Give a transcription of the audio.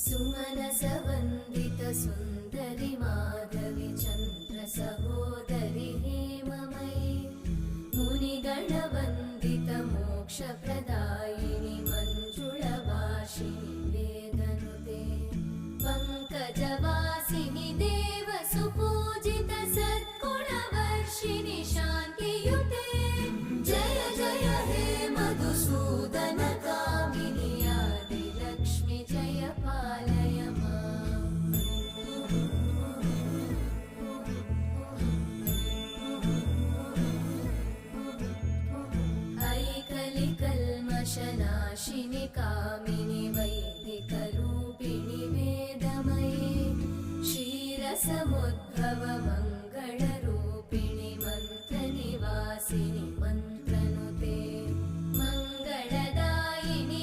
सुमनसवन्दित सुन्दरि माधवि चन्द्र सहोदरि हेममयि मुनिगणवन्दित मोक्षप्रदायिनि मञ्जुळवाषि वेदनुते पङ्कजवा ನಾಶನಾಶನಿ ಕಾಮಿನಿ ವೈದಿಕ ರೂಪಿನಿ ವೇದಮಯ ಶಿರಸಮೊದ್ರವ ಮಂಗಳ ರೂಪಿನಿ ಮಂತ್ರನಿ ವಾಸಿನಿ ಮಂತ್ರನುತೆ ಮಂಗಳ ದಾಯನಿ